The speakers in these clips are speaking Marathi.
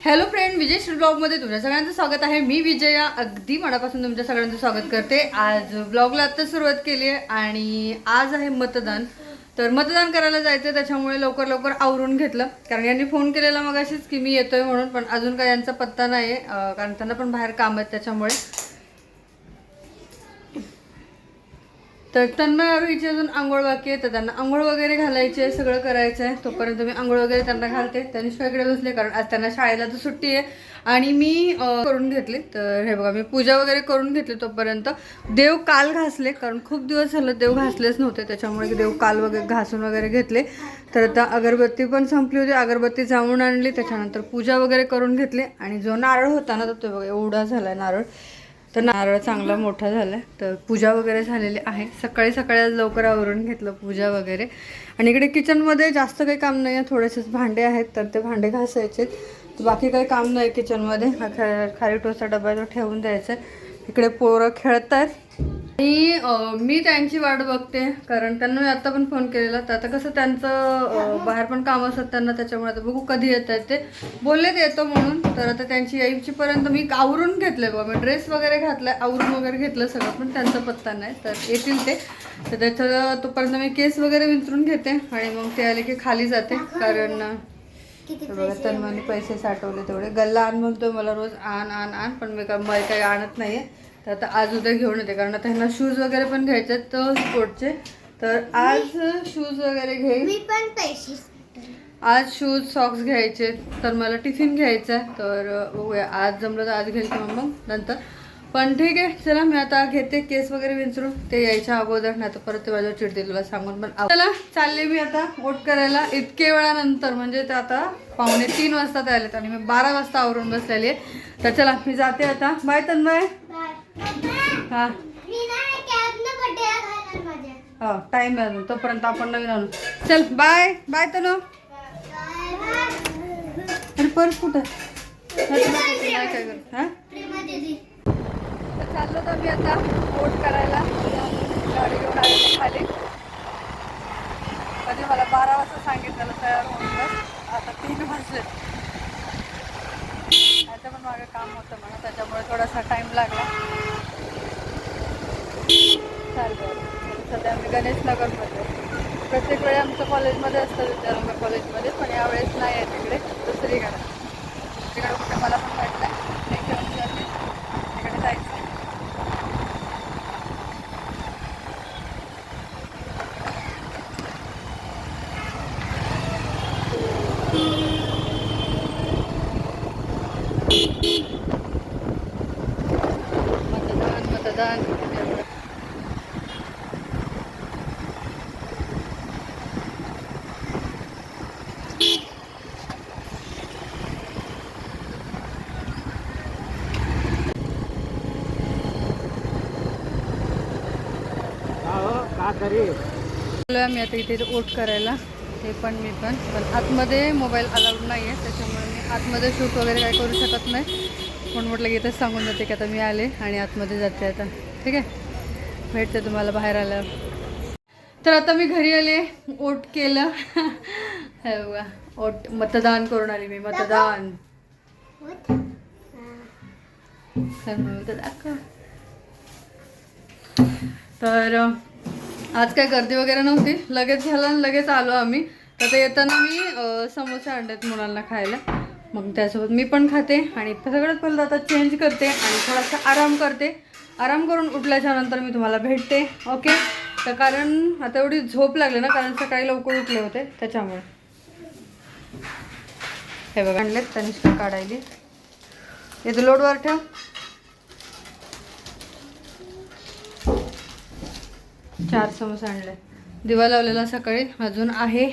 हॅलो फ्रेंड विजय श्री ब्लॉगमध्ये तुमच्या सगळ्यांचं स्वागत आहे. मी विजया अगदी मनापासून तुमच्या सगळ्यांचं स्वागत करते. आज ब्लॉगला आत्ता सुरुवात केली आहे आणि आज आहे मतदान. तर मतदान करायला जायचं त्याच्यामुळे लवकर लवकर आवरून घेतलं. कारण यांनी फोन केलेला मग अशीच की मी येतोय म्हणून पण अजून काय यांचा पत्ता नाही आहे कारण त्यांना पण बाहेर काम आहेत त्याच्यामुळे. तर त्यांना आरोहीची अजून आंघोळ बाकी आहे तर त्यांना आंघोळ वगैरे घालायची आहे सगळं करायचं आहे. तोपर्यंत मी आंघोळ वगैरे त्यांना घालते. त्यांनी इकडे बसले कारण आज त्यांना शाळेला तर सुट्टी आहे. आणि मी करून घेतली. तर हे बघा मी पूजा वगैरे करून घेतली तोपर्यंत. देव काल घासले कारण खूप दिवस झालं देव घासलेच नव्हते. त्याच्यामुळे देव काल वगैरे घासून वगैरे घेतले. तर आता अगरबत्ती पण संपली होती. अगरबत्ती जाऊन आणली. त्याच्यानंतर पूजा वगैरे करून घेतली. आणि जो नारळ होता ना तर तो बघा एवढा झाला नारळ. तर नारळ चांगला मोठा झाला तर पूजा वगैरे झालेली आहे. सकाळी सकाळी आज लवकर आवरून घेतलं पूजा वगैरे. आणि इकडे किचनमध्ये जास्त काही काम नाही आहे. थोडेसेच भांडे आहेत तर ते भांडे घासायचे बाकी काही काम नाही किचनमध्ये. हा खाली टोचा डबा तो ठेवून द्यायचा इकडे पोरं खेळत आहेत आणि मी त्यांची वाट बघते. कारण त्यांना मी आत्ता पण फोन केलेला. तर आता कसं त्यांचं बाहेर पण काम असतात त्यांना. त्याच्यामुळे आता बघू कधी येत आहेत ते. बोलले येतो म्हणून. तर आता त्यांची यायचीपर्यंत मी आवरून घेतलंय बघा. मी ड्रेस वगैरे घातलाय आवरून वगैरे घेतलं सगळं पण त्यांचा पत्ता नाही. तर येतील ते. तर त्याचं तोपर्यंत मी केस वगैरे विंचरून घेते आणि मग ते आले की खाली जाते. कारण बघा तन्मयने पैसे साठवले तेवढे. गल्ला आण म्हणतो मला रोज आण आण आण पण मी मला काही आणत नाहीये. तर आता आज उद्या घेऊन येते. कारण आता ह्यांना शूज वगैरे पण घ्यायचे आहेत तर स्पोर्टचे तर आज शूज वगैरे घेईन. मी आज शूज सॉक्स घ्यायचे तर मला टिफिन घ्यायचा आहे तर बघूया. आज जमलं तर आज घेईल किंवा मग नंतर. पण ठीक आहे चला मी आता घेते केस वगैरे विंचरून. ते यायच्या अगोदर नाही तर परत ते माझ्यावर चिडतील तुला सांगून पण. चला चालले मी आता वोट करायला. इतके वेळानंतर म्हणजे ते आता पावणे तीन वाजता ते आलेत आणि मी बारा वाजता आवरून बसलेली आहे. तर चला मी जाते आता. बाय तन्मय. हा. माझ्या. हो टाईम आहे तोपर्यंत आपण नवीन आणू चल बाय. बाय तनु. पर्स कुठं? हा प्रेमा दीदी तर चाललो तर मी आता वोट करायला. गाडी घेऊन आलेली खाली. कधी मला बारा वाजता सांगितलेलं तयार होऊन आता तीन वाजले. त्याचं पण मागं काम होतं म्हणा त्याच्यामुळे थोडासा टाईम लागला. चालतं सध्या आम्ही गणेशनगरमध्ये. प्रत्येक वेळी आमचं कॉलेजमध्ये असतं विद्यारंग कॉलेजमध्ये पण यावेळेस नाही आहे तिकडे दुसरीकडे तिकडे कुठे मला पण वाटलं आहे घेऊन जाते तिकडे जायचं मतदान मतदान मी आता इथे ओट करायला ते पण मी पण पण आतमध्ये मोबाईल अलाउड नाही आहे त्याच्यामुळे मी आतमध्ये शूट वगैरे काय करू शकत नाही पण म्हटलं की इथंच सांगून जाते की आता मी आले आणि आतमध्ये जाते आता ठीक आहे भेटते तुम्हाला बाहेर आल्यावर तर आता मी घरी आले वोट केलं हे बघा ओट मतदान करून आली मी मतदान तर आज काय गर्दी वगैरे नव्हती. लगेच झालं आणि लगेच आलो आम्ही. तर ते येताना मी अं, समोसे आणलेत मुलांना खायला. मग त्यासोबत मी पण खाते आणि सगळ्यात पहिलं आता चेंज करते आणि थोडासा आराम करते. आराम करून उठल्याच्या नंतर मी तुम्हाला भेटते ओके तर कारण आता एवढी झोप लागली ना कारण सकाळी लवकर उठले होते त्याच्यामुळे. हे बघा आणलेत तनिष्का काढायली. येतो लोडवर ठेव. चार समोसे आणले. दिवा लावलेला सकाळी. अजून आहे.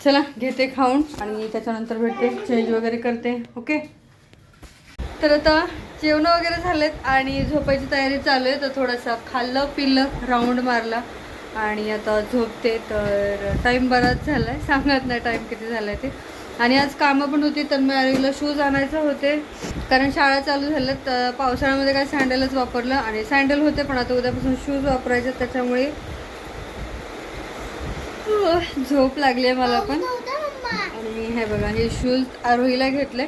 चला घेते खाऊन. आणि त्याच्यानंतर भेटते. चेंज वगैरे करते. ओके तर आता जेवण वगैरे झालेत आणि झोपायची तयारी चालू आहे. तर थोडंसं खाल्लं पिल्लं राऊंड मारला. आणि आता झोपते. तर टाईम बराच झाला आहे सांगत नाही टाईम किती झाला आहे ते. आणि आज कामं पण होती तर मी आरीला शूज आणायचे होते. कारण शाळा चालू झाल्या तर पावसाळ्यामध्ये काय सँडलच वापरलं आणि सँडल होते पण आता उद्यापासून शूज वापरायचे त्याच्यामुळे झोप लागली आहे मला पण. आणि हे बघा हे शूज आरोहीला घेतले.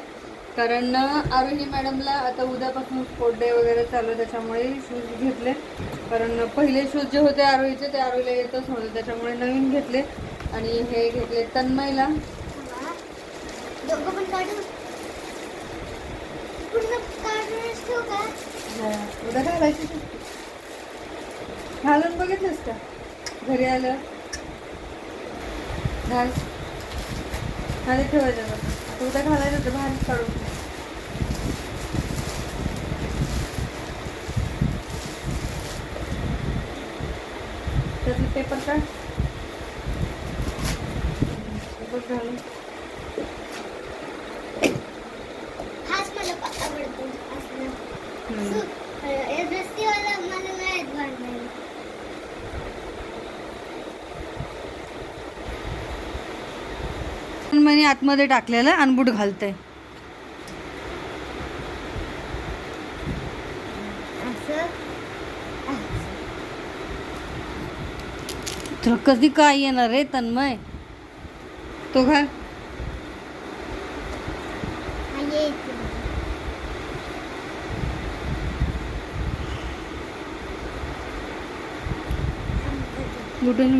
कारण आरोही मॅडमला आता उद्यापासून स्पोर्ट डे वगैरे चालू आहे त्याच्यामुळे शूज घेतले. कारण पहिले शूज जे होते आरोहीचे ते आरोहीला येतच नव्हते त्याच्यामुळे नवीन घेतले. आणि हे घेतले तन्मयला. दोघं पण काढू पूर्ण काढूनच ठेवू का उद्या घालायचे घालून बघितलंस का? घरी आलं घाल. खाली ठेवायचं बघ. आता उद्या घालायचं होतं बाहेर काढून. त्यातले पेपर काढ. पेपर घालून हाच मला प- आवडतो असलं हम्म. सु- मला नाही येत आतमध्ये टाकलेलं आणि बूट घालते तुला कधी काय येणार रे तन्मय? तो घाल. बुटून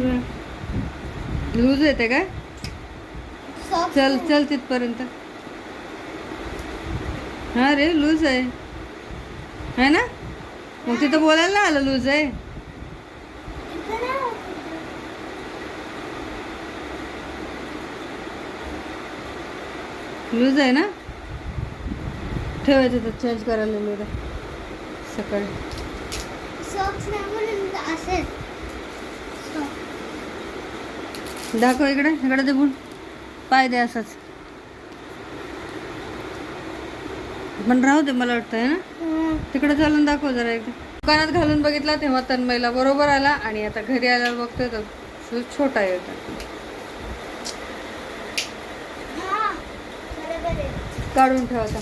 लूज येते काय? चल चल तिथपर्यंत. हा रे लूज आहे. है ना? मग तिथं बोलायला आलं लूज आहे. लूज आहे ना? ठेवायचं तर चेंज करायला सकाळी सॉक्स नाही म्हणून असेच दाखव इकडे इकडे देऊन बुट पाय दे असंच. पण राहू दे मला वाटतं आहे ना? तिकडे चालून दाखव जरा एकदा दुकानात घालून बघितला तेव्हा तन्मयला बरोबर आला आणि आता घरी आल्यावर बघतोय तर शूज छोटा होता काढून ठेवता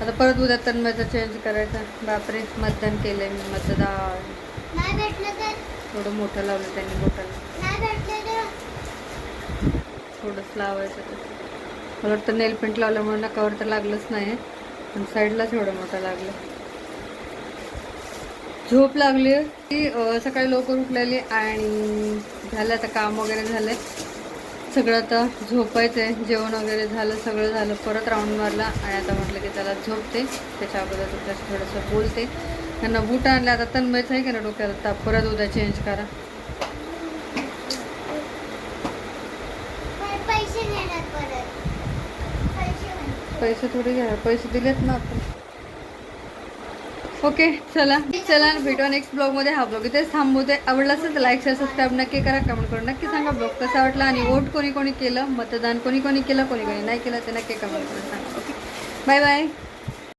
आता. परत उद्या तन्मयचा चेंज करायचा. बापरे मतदान केलंय मी मतदान. नाही भेटलं तर? थोडं मोठं लावलं त्यांनी बोटाला थोडंच लावायचं ते मला वाटतं नेल पेंट लावल्यामुळे नकावर तर लागलंच नाही पण साईडलाच एवढं मोठं लागलं. झोप लागली. की सकाळी लवकर उठलेली आणि झालं आता काम वगैरे झालंय. सगळं आता झोपायचं आहे जेवण वगैरे झालं सगळं झालं. परत राऊंड मारला आणि आता म्हटलं की त्याला झोपते. त्याच्या अगोदर तुझ्याशी थोडंसं बोलते. त्यांना बूट आणले आता तन्मयचं आहे का ना डोक्याला ताप परत उद्या चेंज करा. पैसे थोडे घ्या पैसे दिलेत ना आपण ओके चला चला भेटू नेक्स्ट ब्लॉगमध्ये हा ब्लॉग इथेच थांबवते आवडला असेल तर लाईक शेअर सबस्क्राईब नक्की करा. कमेंट करून नक्की सांगा ब्लॉग कसा वाटला आणि वोट कोणी कोणी केलं? मतदान कोणी कोणी केलं? कोणी कोणी नाही केलं ते नक्की कमेंट करून सांगा. Okay bye bye